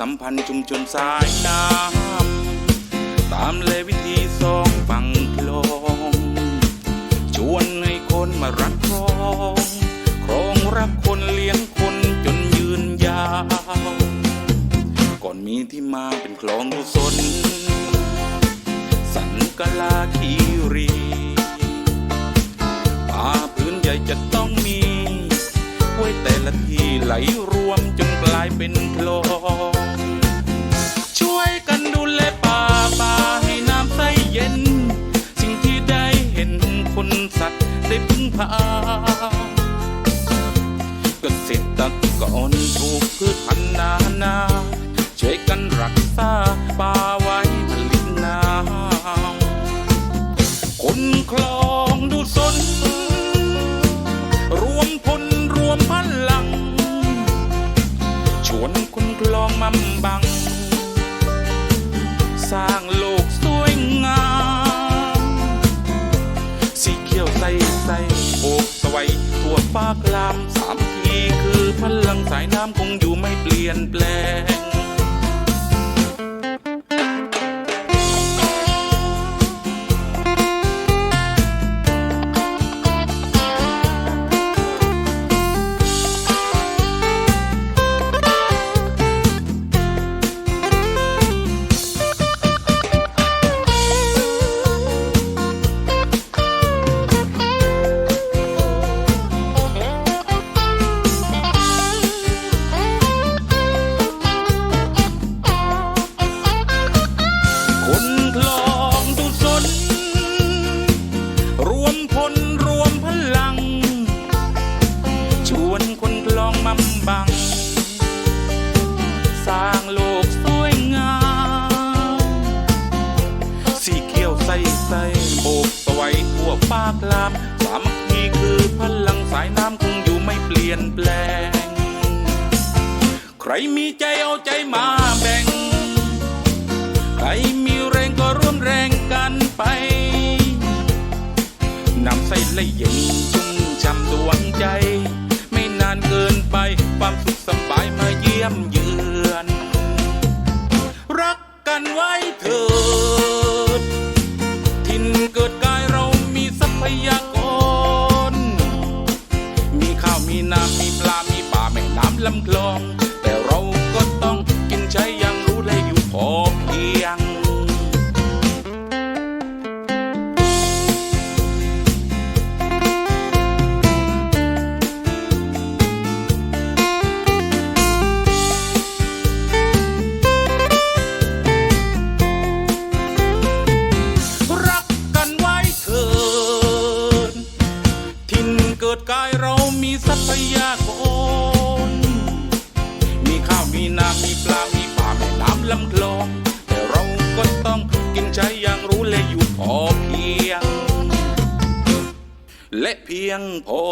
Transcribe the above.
สัมพันธ์ชุมชนสายน้ำตามเลวิธีสองฝั่งคลอง ชวนให้คนมารักครองครองรักคนเลี้ยงคนจนยืนยาว ก่อนมีที่มาเป็นคลองกุศลสันกลาคีรีป่าพื้นใหญ่จะต้องมีไว้แต่ละที่ไหลรวมจนกลายเป็นคลอง เกษตรกรปลูกพืชพันนานา ช่วยกันรักษาป่าไว้ผลิตน้ำคนคลองดูสน รวมพลรวมพลัง ชวนคนคลองมั่มบัง สร้างโลกสวยงาม สีเขียวใสใส ไว้ตัวฟากลามสามทีคือพลังสายน้ำคงอยู่ไม่เปลี่ยนแปลง ใสโบกสวัยทั่วฟ้ากลามสามกีคือพลังสายน้ำคงอยู่ไม่เปลี่ยนแปลง ใครมีใจเอาใจมาแบ่ง ใครมีแรงก็ร่วมแรงกันไปนำใส่ละเย็นชุ่มช่ำดวงใจ ไม่นานเกินไปความสุขสบายมาเยี่ยมเยือน รักกันไว้เถิด มีปลา มีป่าแม่น้ำลำคลอง เรามีทรัพยากร มีข้าวมีน้ำมีปลา มีป่าแม่น้ำลำคลอง แต่เราก็ต้องกินใช้อย่างรู้และอยู่พอเพียง และเพียงพอ